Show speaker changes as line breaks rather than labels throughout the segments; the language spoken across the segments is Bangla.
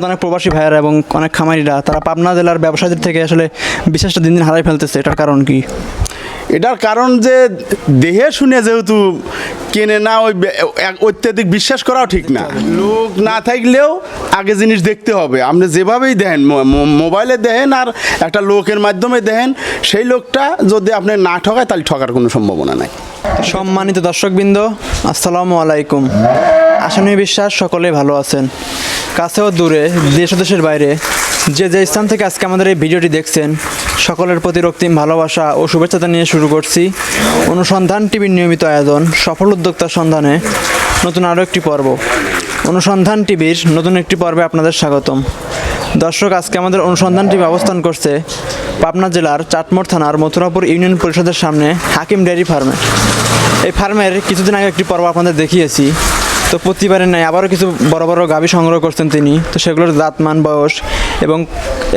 তো অনেক প্রবাসী ভাইয়েরা এবং অনেক খামারিরা তারা পাবনা জেলার ব্যবসায়ীদের থেকে আসলে বিশ্বাসটা দিন দিন হারাই ফেলতেছে। এটার কারণ কি?
এটার কারণ যে দেহে শুনে যেহেতু কেনে না ওই অত্যাধিক বিশ্বাস করাও ঠিক না। লোক না থাকলেও আগে জিনিস দেখতে হবে। আপনি যেভাবেই মো- মোবাইলে দেখেন আর একটা লোকের মাধ্যমে দেখেন সেই লোকটা যদি আপনি না ঠকায় তাহলে ঠকার কোনো সম্ভাবনা নাই।
সম্মানিত দর্শকবৃন্দ আসসালামু আলাইকুম। আসামি বিশ্বাস সকলে ভালো আছেন। কাছেও দূরে, দেশ দেশের বাইরে, যে যে স্থান থেকে আজকে আমাদের এই ভিডিওটি দেখছেন, সকলের প্রতি রক্তিম ভালোবাসা ও শুভেচ্ছাতা নিয়ে শুরু করছি অনুসন্ধান টিভির নিয়মিত আয়োজন, সফল উদ্যোক্তার সন্ধানে নতুন আরও একটি পর্ব। অনুসন্ধান টিভির নতুন একটি পর্বে আপনাদের স্বাগতম। দর্শক, আজকে আমাদের অনুসন্ধান টিভি অবস্থান করছে পাবনা জেলার চাটমোড় থানার মথুরাপুর ইউনিয়ন পরিষদের সামনে হাকিম ডেয়ারি ফার্মে। এই ফার্মের কিছুদিন আগে একটি পর্ব আপনাদের দেখিয়েছি। তো প্রতিবারের নাই আবারও কিছু বড় বড় গাভী সংগ্রহ করছেন তিনি। তো সেগুলোর জাত মান বয়স এবং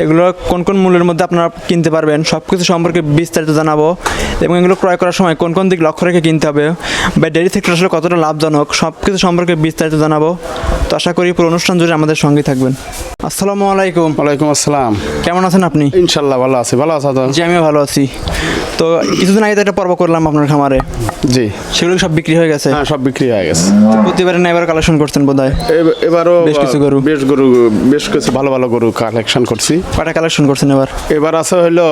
এগুলো কোন কোন মূল্যের মধ্যে আপনারা কিনতে পারবেন সব কিছু সম্পর্কে বিস্তারিত জানাব এবং এগুলো ক্রয় করার সময় কোন কোন দিক লক্ষ্য রেখে কিনতে হবে বা ডেয়ারি সেক্টর আসলে কতটা লাভজনক সব কিছু সম্পর্কে বিস্তারিত জানাব। তো আশা করি পুরো অনুষ্ঠান জুড়ে আমাদের সঙ্গে থাকবেন। আসসালামু আলাইকুম।
ওয়ালাইকুম আসসালাম।
কেমন আছেন আপনি?
ইনশাল্লাহ ভালো আছে। ভালো আছো তো?
জি আমিও ভালো আছি। তো কিছুদিন আগে তো একটা পর্ব করলাম আপনার খামারে।
জি।
সেগুলো সব বিক্রি হয়ে গেছে?
হ্যাঁ সব বিক্রি হয়ে গেছে।
প্রতিবারে না এবার কালেকশন করছেন বোধ হয়
এবারও
বেশ কিছু গরু।
বেশ গরু বেশ কিছু ভালো ভালো গরু কালেকশন করছি।
কয়টা কালেকশন করছেন এবার?
এবার আছে হলো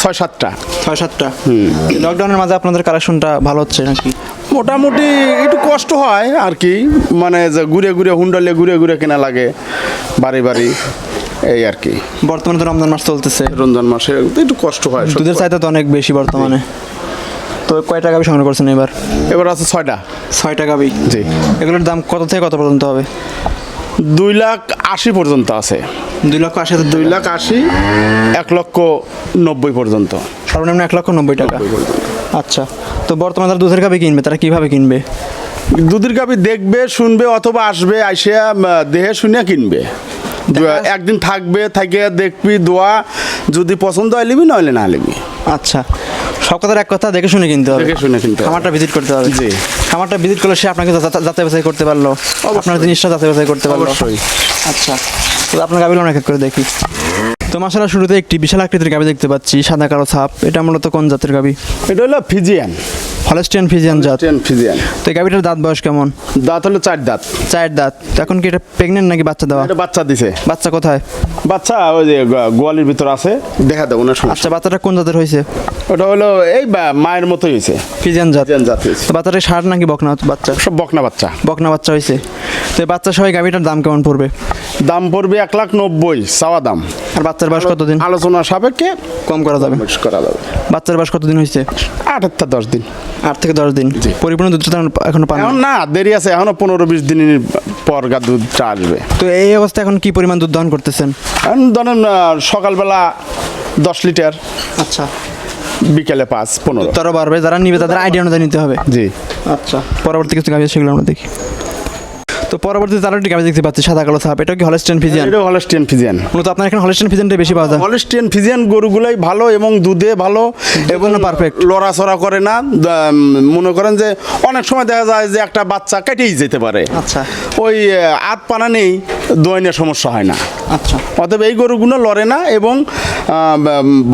ছয় সাতটা।
ছয় সাতটা। লকডাউনের মাঝে আপনাদের কালেকশনটা ভালো হচ্ছে নাকি?
মোটামুটি একটু কষ্ট হয় আর কি। মানে যে ঘুরে ঘুরে হুন্ডলে ঘুরে ঘুরে কেনা লাগে। বাড়ি বাড়ি। এই আর কি।
বর্তমানে তো রমজান মাস চলতেছে।
রমজান মাসে একটু কষ্ট হয়।
দুধের চাহিদা তো অনেক বেশি বর্তমানে। তো কয়টা গাবি সংগ্রহ করছেন এবার?
এবার আছে ছয়টা।
ছয়টা গাবি।
জি।
এগুলোর দাম কত থেকে কত পর্যন্ত হবে?
দুই লাখ আশি পর্যন্ত আছে।
দুই লক্ষ আশি
দুই লাখ আশি এক লক্ষ নব্বই পর্যন্ত।
সর্বনিম্ন এক লক্ষ নব্বই টাকা। আচ্ছা তো বর্তমানে তারা দুধের গাবি কিনবে তারা কীভাবে কিনবে?
দুধের গাবি দেখবে শুনবে অথবা আসবে আইসিয়া দেহে শুনে কিনবে। একদিন থাকবে থাকে দেখবি দোয়া যদি পছন্দ হয় লিবি নইলে না লিবি
আচ্ছা সব কথার এক কথা দেখে শুনে কিনতে হবে।
দেখে শুনে কিনতে।
খামারটা ভিজিট করতে হবে।
জি।
খামারটা ভিজিট করলে সে আপনাকে যা- যাচাই বাছাই করতে পারল। আপনার জিনিসটা যাচাই বাছাই করতে পারল।
অবশ্যই।
আচ্ছা তো আপনার গাবিগুলো অনেক করে দেখি। তো মাসালা শুরুতে একটি বিশাল আকৃতির গাবি দেখতে পাচ্ছি সাদা কালো ছাপ। এটা মূলত কোন জাতের গাবি
এটা হলো ফিজিয়ান।
হলেস্টিয়ান ফিজিয়ান জাত।
ফিজিয়ান।
তো গাবিটার দাঁত বয়স কেমন?
দাঁত হলো চার দাঁত।
চায়ের দাঁত। এখন কি এটা প্রেগনেন্ট নাকি বাচ্চা দেওয়া?
এটা বাচ্চা দিছে।
বাচ্চা কোথায়?
বাচ্চা ওই যে গোয়ালির ভিতর আছে। দেখা দেবো না
আচ্ছা বাচ্চাটা কোন জাতের হয়েছে?
ওটা হলো এই মায়ের মতোই হয়েছে।
ফিজিয়ান জাত।
ফিজিয়ান জাত হয়েছে।
তো বাচ্চাটা ষাট নাকি বকনা বাচ্চা?
সব বকনা বাচ্চা।
বকনা বাচ্চা হয়েছে। তো এই বাচ্চা সবাই গাবিটার দাম কেমন পড়বে?
দাম পড়বে এক লাখ নব্বই চাওয়া দাম।
আর বাচ্চার বয়স কতদিন?
আলোচনা সাপেক্ষে
কম করা যাবে।
করা যাবে।
বাচ্চার বয়স কতদিন হয়েছে?
আট একটা দশ দিন।
আট থেকে দশ দিন। পরিপূর্ণ দুধটা এখনও পান
এখন না দেরি আছে। এখনও পনেরো বিশ দিন পর গা দুধটা আসবে।
তো এই অবস্থা এখন কি পরিমাণ দুধ দহন করতেছেন?
এখন ধরেন সকালবেলা দশ লিটার
আচ্ছা।
বিকেলে পাঁচ পনেরো।
তরো বাড়বে। যারা নিবে তাদের আইডিয়া অনুযায়ী নিতে হবে।
জি।
আচ্ছা। পরবর্তী কিছু আছে, সেগুলো আমরা দেখি। তো পরবর্তীতে তারা একটি গাভি দেখতে পাচ্ছি সাদা কালো সাপ। এটা কি হলস্টেন ফিজিয়ান
এটা হলস্টিয়ান ফিজিয়ান
মূলত আপনার এখানে হলস্টেন ফিজিয়ানটাই বেশি পাওয়া যায়।
হলস্টিয়ান ফিজিয়ান গরুগুলাই ভালো এবং দুধে ভালো এবং
perfect।
লড়াচড়া করে না মনে করেন যে অনেক সময় দেখা যায় যে একটা বাচ্চা কেটেই যেতে পারে।
আচ্ছা।
ওই আত পানা নেই দোয়াইনের সমস্যা হয় না।
আচ্ছা।
অতএব এই গরুগুলো লড়ে না এবং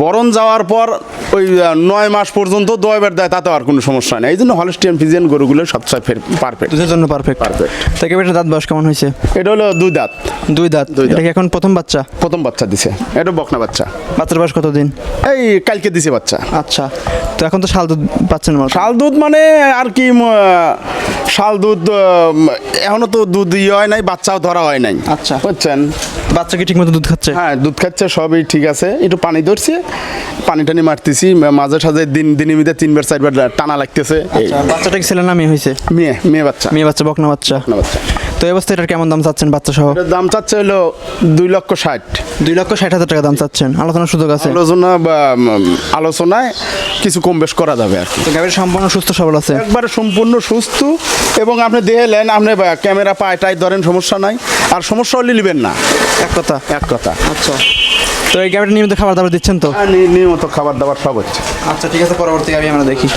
বরণ যাওয়ার পর ওই নয় মাস পর্যন্ত দোয়াবের দেয় তাতে আর কোনো সমস্যা নেই। এই জন্য হলস্টিয়ান ফিজিয়ান গরুগুলো সবচেয়ে পারফেক্ট
দুধের জন্য পারফেক্ট
Perfect।
তো গাভিটার দাঁত বয়স কেমন হয়েছে?
এটা হলো দুই দাঁত।
দুই দাঁত।
দুই দাঁত।
এটা কি এখন প্রথম বাচ্চা?
প্রথম বাচ্চা দিছে। এটা বকনা বাচ্চা।
বাচ্চার বয়স কতদিন?
এই কালকে দিছে বাচ্চা।
আচ্ছা। তো এখন তো শাল দুধ পাচ্ছেন
শাল দুধ মানে আর কি শাল দুধ এখনও তো দুধ ইয়ে হয় নাই বাচ্চাও ধরা হয় নাই।
আচ্ছা।
বুঝছেন?
বাচ্চা কি ঠিকমতো দুধ খাচ্ছে?
হ্যাঁ দুধ খাচ্ছে সবই ঠিক আছে। একটু পানি ধরছে পানি টানি মারতেছি। মা- মাঝে সাঝে দিন দিনের মধ্যে তিনবার চারবার টানা লাগতেছে।
আচ্ছা, বাচ্চাটা কি ছেলে না মেয়ে হয়েছে?
মেয়ে মেয়ে বাচ্চা।
মেয়ে বাচ্চা বকনা বাচ্চা।
বকনা বাচ্চা।
তো এই অবস্থায় এটার কেমন দাম চাচ্ছেন বাচ্চা সহ
দাম চাচ্ছে হলো দুই লক্ষ ষাট।
দুই লক্ষ ষাট হাজার টাকা দাম চাচ্ছেন। আলোচনার সুযোগ আছে?
আলোচনা বা আলোচনায় কিছু কম বেশ করা যাবে আর কি।
তো গাভীর সম্পূর্ণ সুস্থ সবল আছে?
একবারে সম্পূর্ণ সুস্থ এবং আপনি দেখলেন আপনি ক্যামেরা পায় টাই ধরেন সমস্যা নাই। আর সমস্যা হলে নেবেন না।
এক কথা।
এক কথা।
আচ্ছা। তো এই গ্যাবেটা নিয়মিত খাবার দাবার দিচ্ছেন তো?
নিয়মিত খাবার দাবার সব হচ্ছে।
আচ্ছা ঠিক আছে পরবর্তী আমি আমরা দেখি।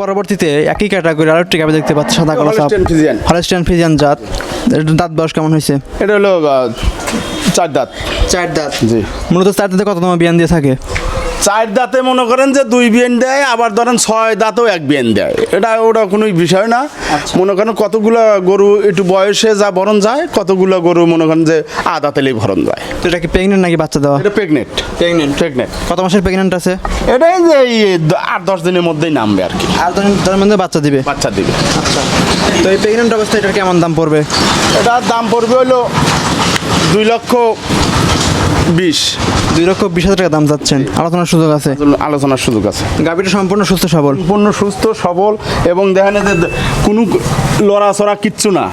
পরবর্তীতে একই ক্যাটাগরি আরেকটি গাভী দেখতে পাচ্ছি সাদা কালো সাপ
ফিজিয়ান
হলস্টিয়ান ফ্রিজিয়ান জাত। দাঁত বয়স কেমন হয়েছে?
এটা হলো চার দাঁত।
চার দাঁত।
জি।
মূলত চার দাঁতে কত তোমার বিয়ান দিয়ে থাকে?
চার দাঁতে মনে করেন যে দুই বিয়েন দেয় আবার ধরেন ছয় দাঁতেও এক বিয়েন দেয়। এটা ওটা কোনো বিষয় না। মনে করেন কতগুলো গরু একটু বয়সে যা ভরণ যায় কতগুলো গরু মনে করেন যে আধা তেলেই ভরণ যায়।
তো এটা কি প্রেগনেন্ট নাকি বাচ্চা দেওয়া?
এটা প্রেগনেন্ট
প্রেগনেন্ট
প্রেগনেন্ট
কত মাসের প্রেগনেন্ট আছে?
এটাই যে এই আট দশ দিনের মধ্যেই নামবে আর কি।
আট ধরেন তার মধ্যে বাচ্চা দিবে?
বাচ্চা দিবে।
আচ্ছা। তো এই প্রেগনেন্ট অবস্থায় এটার কেমন দাম পড়বে?
এটার দাম পড়বে হলো দুই লক্ষ বিশ।
দুই লক্ষ বিশ হাজার টাকা দাম চাচ্ছেন আলোচনার সুযোগ আছে?
আলোচনার সুযোগ আছে।
গাভীটা সম্পূর্ণ সুস্থ সবল?
সম্পূর্ণ সুস্থ সবল এবং দেখেন যে কোনো লড়াচড়া কিচ্ছু না।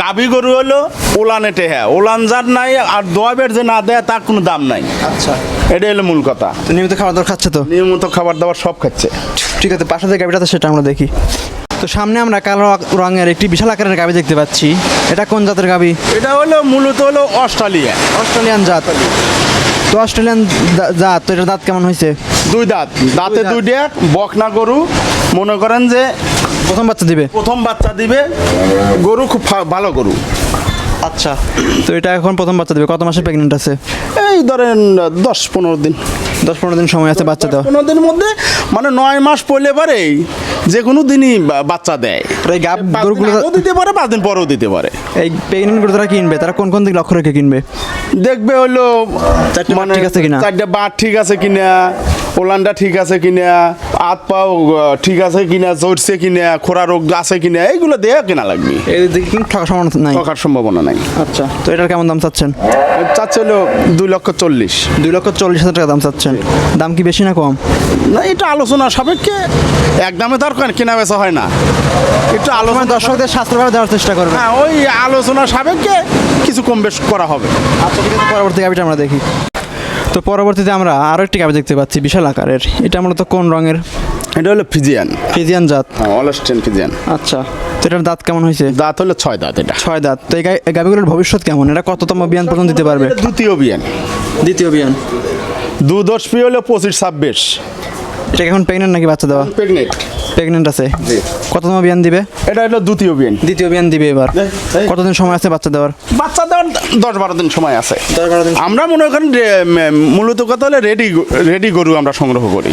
গাভী গরু হলো ওলান এটে হ্যাঁ। ওলান যার নাই আর দোয়াবের যে না দেয় তার কোনো দাম নাই।
আচ্ছা।
এটাই হলো মূল কথা।
নিয়মিত খাবার দাবার খাচ্ছে তো?
নিয়মিত খাবার দাবার সব খাচ্ছে।
ঠিক আছে পাশে যে গাভীটা সেটা আমরা দেখি। তো সামনে আমরা কালো রঙের একটি বিশাল আকারের গাভী দেখতে পাচ্ছি। এটা কোন জাতের গাভী
এটা হলো মূলত হলো অস্ট্রেলিয়া
অস্ট্রেলিয়ান জাত। তো অস্ট্রেলিয়ান জাত তো এটার দাঁত কেমন হয়েছে?
দুই দাঁত। দাঁতে। দুই ডেক বকনা গরু। মনে করেন যে
প্রথম বাচ্চা দিবে?
প্রথম বাচ্চা দিবে। গরু খুব ভালো গরু।
আচ্ছা। তো এটা এখন প্রথম বাচ্চা দিবে। কত মাসে প্রেগনেন্ট আছে?
এই ধরেন দশ পনেরো দিন।
দশ পনেরো দিন সময় আছে বাচ্চা দেওয়া।
পনেরো দিনের মধ্যে মানে নয় মাস পড়লে পারেই যে কোনো দিনই বাচ্চা দেয়।
এই গাব গরুগুলো
দিতে পারে পাঁচ দিন পরেও দিতে পারে।
এই প্রেগনেন্ট গরু তারা কিনবে? তারা কোন কোন দিক লক্ষ্য রেখে কিনবে?
দেখবে হলো
চারটে বাট ঠিক আছে কিনা?
চারটা বাট ঠিক আছে কিনা ওলানটা ঠিক আছে কিনা হাত পাও ঠিক আছে কিনা জড়ছে কিনা খোরা রোগ আছে কিনা এইগুলো দেয়া কিনা লাগবে।
এই দিকে কিন্তু ঠকার সম্ভাবনা নাই।
টাকার সম্ভাবনা নাই।
আচ্ছা তো এটার কেমন দাম চাচ্ছেন?
চাচ্ছে হলো দুই লক্ষ চল্লিশ।
দুই লক্ষ চল্লিশ হাজার টাকা দাম চাচ্ছেন। দাম কি বেশি না কম?
না এটা আলোচনা সাপেক্ষে এক দামে তার কেনা বেচা হয় না। একটু আলোচনা
দর্শকদের স্বাস্থ্যভাবে দেওয়ার চেষ্টা করবে
হ্যাঁ ওই আলোচনা সাপেক্ষে কিছু কম বেশ করা হবে।
আচ্ছা ঠিক আছে পরবর্তী আমরা দেখি। তো পরবর্তীতে আমরা আরও একটি গাভি দেখতে পাচ্ছি বিশাল আকারের। এটা মূলত কোন রঙের?
এটা হলো ফিজিয়ান।
ফিজিয়ান জাত।
হ্যাঁ অলস্টেন ফিজিয়ান
আচ্ছা তো এটার দাঁত কেমন হয়েছে?
দাঁত হলো ছয় দাঁত এটা।
ছয় দাঁত। তো এই গাভিগুলোর ভবিষ্যৎ কেমন? এটা কততম বিয়ান পর্যন্ত দিতে পারবে?
দ্বিতীয় বিয়ান।
দ্বিতীয় বিয়ান।
দু দশ পি হলো পঁচিশ ছাব্বিশ।
এটা এখন প্রেগনেন্ট নাকি বাচ্চা দেওয়া?
প্রেগনেন্ট
প্রেগনেন্ট আছে। কততম বিয়ান দিবে?
এটা হলো দ্বিতীয় বিয়ান।
দ্বিতীয় বিয়ান দিবে এবার। কতদিন সময় আছে বাচ্চা দেওয়ার?
বাচ্চা দেওয়ার দশ বারো দিন সময় আছে। আমরা মনে করেন মূলত কথা হলে রেডি রেডি গরু আমরা সংগ্রহ করি।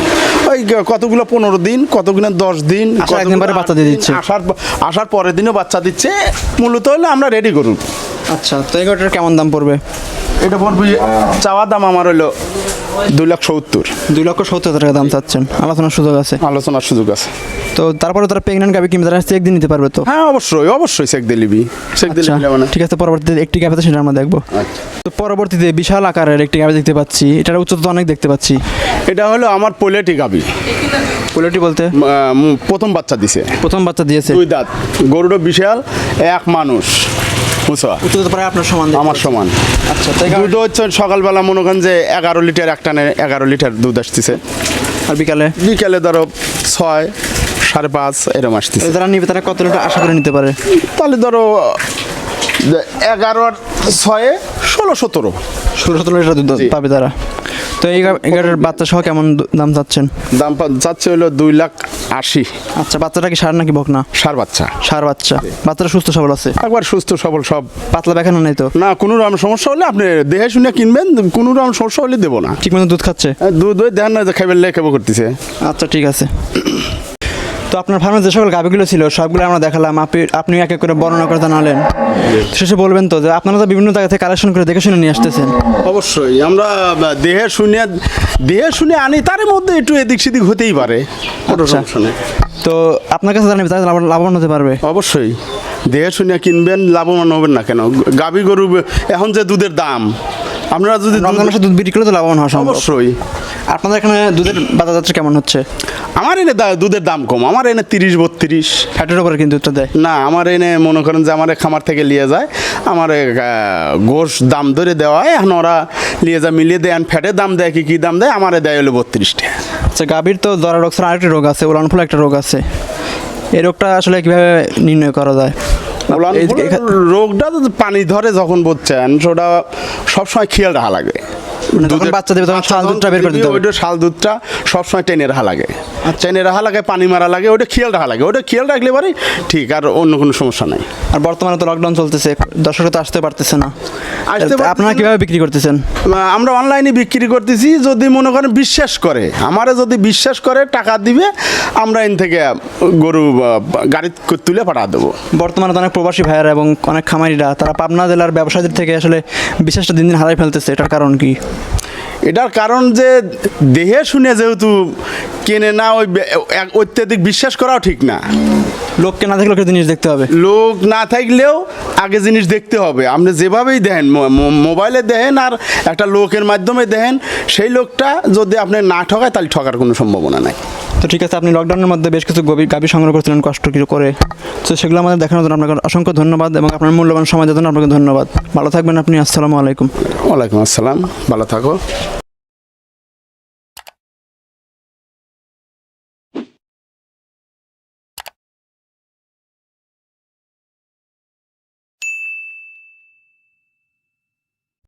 ওই কতগুলো পনেরো দিন কতগুলো দশ দিন
পরে বাচ্চা দিয়ে দিচ্ছে।
আসার আসার পরের দিনও বাচ্চা দিচ্ছে। মূলত হলে আমরা রেডি গরু।
আচ্ছা তো এই গাভিটার কেমন দাম পড়বে?
এটা পড়বে চাওয়া দাম আমার হলো দুই লাখ সত্তর।
দুই লক্ষ সত্তর হাজার টাকা দাম চাচ্ছেন। আলোচনার সুযোগ আছে।
আলোচনার সুযোগ আছে।
তো তারপরে তারা প্রেগনেন্ট গাবি কিনবে তারা চেক দিয়ে নিতে পারবে তো?
হ্যাঁ অবশ্যই অবশ্যই চেক দিয়ে নিবি। চেক দিলে
আচ্ছা
মানে।
ঠিক আছে পরবর্তীতে একটি আছে সেটা আমরা দেখব।
আচ্ছা।
তো পরবর্তীতে বিশাল আকারের একটি গাভি দেখতে পাচ্ছি এটার উচ্চতা অনেক দেখতে পাচ্ছি।
এটা হলো আমার পোলেটি গাবি
পোলেটি বলতে?
প্রথম বাচ্চা দিছে।
প্রথম বাচ্চা দিয়েছে।
দুই দাঁত গরুটা বিশাল এক মানুষ।
প্রায় আপনার সমান
আমার সমান।
আচ্ছা
দুধ হচ্ছে সকালবেলা মনে করেন যে এগারো লিটার এক টানে এগারো লিটার দুধ আসতেছে।
আর বিকালে?
বিকেলে ধরো ছয় সাড়ে পাঁচ এরম আসতেছে।
যারা নিবে তারা কত লিটার আশা করে নিতে পারে?
তাহলে ধরো এগারো আর ছয়ে ষোলো সতেরো।
ষোলো সতেরো লিটার দুধ পাবে তারা। তো এই গাড়ির বাচ্চা সহ কেমন দাম চাচ্ছেন?
দাম যাচ্ছে হলো দুই লাখ আশি।
আচ্ছা বাচ্চাটা কি সার নাকি বকনা?
সার বাচ্চা।
সার বাচ্চা। বাচ্চাটা সুস্থ সবল আছে?
একবার সুস্থ সবল সব।
পাতলা দেখানো নেই তো?
না কোনো রকম সমস্যা হলে আপনি দেখে শুনে কিনবেন কোনো রকম সমস্যা হলে দেবো না।
ঠিক মতো দুধ খাচ্ছে?
দুধ ওই দেখেন না যে খাইবার লেগে খাব করতেছে।
আচ্ছা ঠিক আছে। তো আপনার ফার্মে যে সকল গাভিগুলো ছিল সবগুলো আমরা দেখালাম। আপনি আপনি এক এক করে বর্ণনা করে জানালেন। শেষে বলবেন তো যে আপনারা তো বিভিন্ন জায়গা থেকে কালেকশন করে দেখে শুনে নিয়ে আসতেছেন।
অবশ্যই আমরা দেহে শুনে দেহে শুনে আনি তার মধ্যে একটু এদিক সেদিক হতেই পারে।
আচ্ছা। তো আপনার কাছে জানাবে তারা লাভ- লাভবান হতে পারবে।
অবশ্যই দেহে শুনে কিনবেন লাভবান হবেন না কেন? গাভী গরু এখন যে দুধের দাম আপনারা যদি দুধ
বিক্রি করলে তো লাভবান হওয়া
অবশ্যই।
আপনাদের এখানে দুধের বাজার যাত্রা কেমন হচ্ছে?
আমার এনে দুধের দাম কম। আমার এনে তিরিশ বত্রিশ।
ফ্যাটের উপরে কিন্তু দুধটা দেয়।
না আমার এনে মনে করেন যে আমার খামার থেকে নিয়ে যায়। আমার গোশ দাম ধরে দেওয়া হয়। এখন ওরা নিয়ে যায় মিলিয়ে দেয়। ফ্যাটের দাম দেয় কি কি দাম দেয়? আমার দেয় হলো বত্রিশটা।
আচ্ছা গাভীর তো দরা রোগ ছাড়া আরেকটি রোগ আছে ওলান ফুল একটা রোগ আছে। এই রোগটা আসলে কীভাবে নির্ণয় করা যায়?
রোগটা পানি ধরে যখন বলছেন সেটা সবসময় খেয়াল রাখা লাগে।
যখন
দুধের-
বাচ্চা দেবে তখন শাল দুধটা বের করে দিতে।
ওইটা শাল দুধটা সবসময় টেনে রাখা লাগে। চাইনে রাখা লাগে পানি মারা লাগে ওটা খেয়াল রাখা লাগে। ওটা খেয়াল রাখলে পারে ঠিক আর অন্য কোনো সমস্যা নাই।
আর বর্তমানে তো লকডাউন চলতেছে দর্শকরা তো আসতে পারতেছে না।
আসতে
আপনারা। কীভাবে বিক্রি করতেছেন?
আমরা অনলাইনে বিক্রি করতেছি যদি মনে করেন বিশ্বাস করে। আমারে যদি বিশ্বাস করে টাকা দিবে আমরা এন থেকে গরু গাড়ি তুলে পাঠা দেবো।
বর্তমানে তো অনেক প্রবাসী ভাইয়েরা এবং অনেক খামারিরা তারা পাবনা জেলার ব্যবসায়ীদের থেকে আসলে বিশ্বাসটা দিন দিন হারাই ফেলতেছে। এটার কারণ কি?
এটার কারণ যে দেহে শুনে যেহেতু কেনে না ওই অত্যাধিক বিশ্বাস করাও ঠিক না।
লোককে না থাকলে জিনিস দেখতে হবে।
লোক না থাকলেও আগে জিনিস দেখতে হবে। আপনি যেভাবেই দেখেন মো- মোবাইলে দেখেন আর একটা লোকের মাধ্যমে দেখেন সেই লোকটা যদি আপনি না ঠকায় তাহলে ঠকার কোনো সম্ভাবনা নাই।
তো ঠিক আছে, আপনি লকডাউনের মধ্যে বেশ কিছু গভীর গাভী সংগ্রহ করছিলেন, কষ্ট কিছু করে? তো সেগুলো আমাদের দেখানোর জন্য আপনাকে অসংখ্য ধন্যবাদ এবং আপনার মূল্যবান সময় দেওয়ার জন্য আপনাকে ধন্যবাদ। ভালো থাকবেন আপনি, আসসালামু আলাইকুম।
ওয়ালাইকুম আসসালাম, ভালো থাকো।